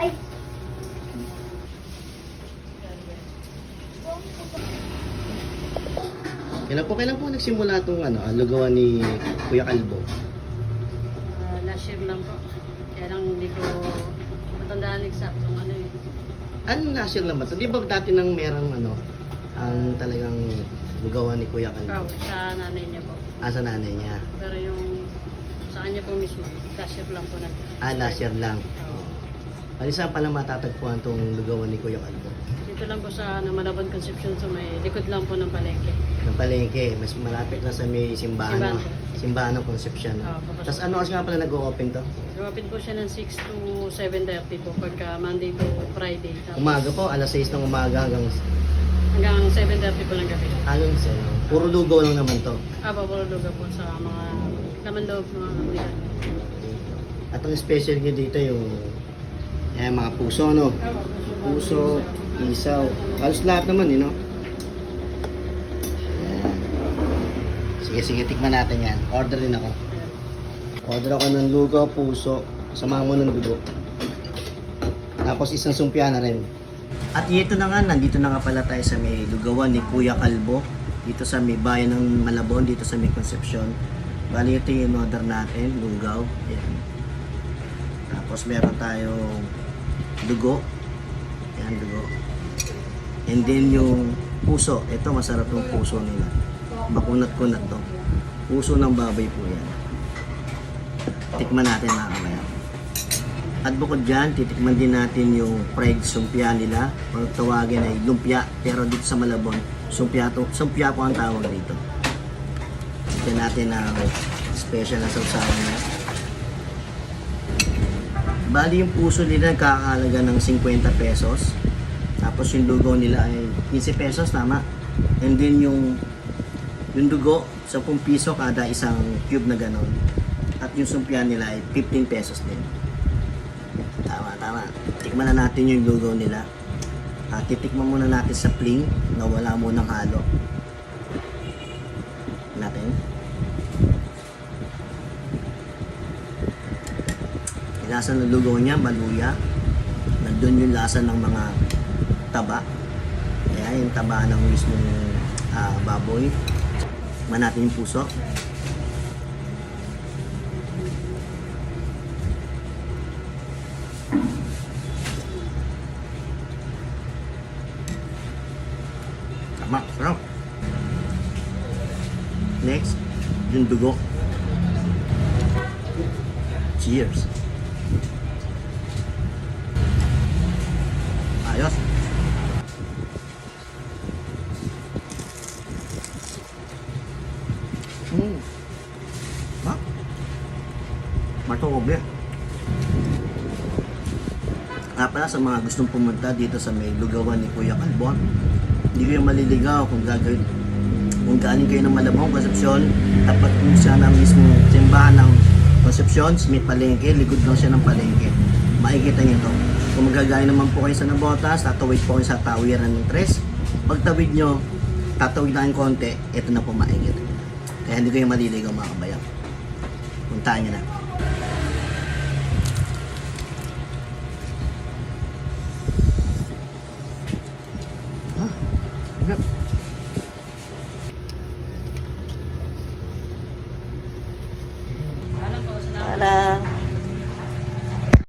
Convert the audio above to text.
Ay! Kailan po, kailan po nagsimula itong ano, ah, lugawan ni Kuya Kalbo? Ah, last year lang po. Kaya lang hindi ko matandaan exact kung ano yun. Ano last year lang ba? ito? Di ba dati nang merang ano, ang talagang lugawan ni Kuya Kalbo? sa nanay niya po. Ah, sa nanay niya. Pero yung sa kanya po mismo, last year lang po nag Ah, last year lang. Oo. Ano saan pala matatagpuan itong lugawan ni Kuya Kalbo? Dito lang po sa ano, Malabon Conception sa may likod lang po ng palengke. Ng palengke, mas malapit na sa may simbahan. Simbahan. Simbahan ng Conception. Oo, papasok. Tapos ano oras nga pala nag-o-open to? Lumapit po siya ng 6 to 7.30 po pagka Monday to Friday. Tapos Umaga po, alas 6 ng umaga hanggang Hanggang 7.30 po ng gabi. halong sa Puro lugaw lang naman to. Ah, papuluga po sa mga laman loob mga kapulikan. At ang special niya dito yung eh, mga puso, no? Puso, isaw. Halos lahat naman, eh, no? Ayan. Sige, sige, tikman natin yan. Order din ako. Order ako ng lugaw, puso, samahan mo ng dugo. Tapos isang sumpya na rin. At ito na nga, nandito na nga pala tayo sa may lugawan ni Kuya Kalbo. Dito sa may bayan ng Malabon, dito sa may Concepcion. Bali ito yung order natin, lugaw. Ayan. Tapos meron tayong dugo. Ayan, dugo. And then yung puso. Ito masarap yung puso nila. Makunat-kunat to. Puso ng baboy po yan. Tikman natin mga kamaya. At bukod dyan, titikman din natin yung fried sumpia nila. O tawagin ay lumpia. Pero dito sa Malabon, sumpia, to, sumpia po ang tawag dito. Tignan natin ang special na sausawan niya. Bali yung puso nila nagkakahalaga ng 50 pesos. Tapos yung lugaw nila ay 15 pesos, tama? And then yung yung dugo, 10 piso kada isang cube na ganon. At yung sumpya nila ay 15 pesos din. Tama, tama. Tikman na natin yung lugaw nila. At titikman muna natin sa pling na wala munang halo. Natin. Yung lasa ng lugaw niya, maluya. Nandun yung lasa ng mga taba. Kaya yung taba ng mismong ah, baboy. Tikman natin yung puso. Tama, sarap. Next, yung dugo. Cheers. Ayos. Hmm. Ha? Matuog eh. Nga pala sa mga gustong pumunta dito sa may lugawan ni Kuya Calbon, hindi kayo maliligaw kung gagawin kung galing kayo ng Malabong, Concepcion, tapat po siya ng mismo simbahan ng Concepcion, may palengke, likod lang siya ng palengke. Makikita niyo to. Kung magagaya naman po kayo sa Nabotas, tatawid po kayo sa tawiran ng Tres. Pagtawid nyo, tatawid na ng konti, ito na po makikita. Kaya hindi kayo maliligaw mga kabayan. Puntaan nyo na.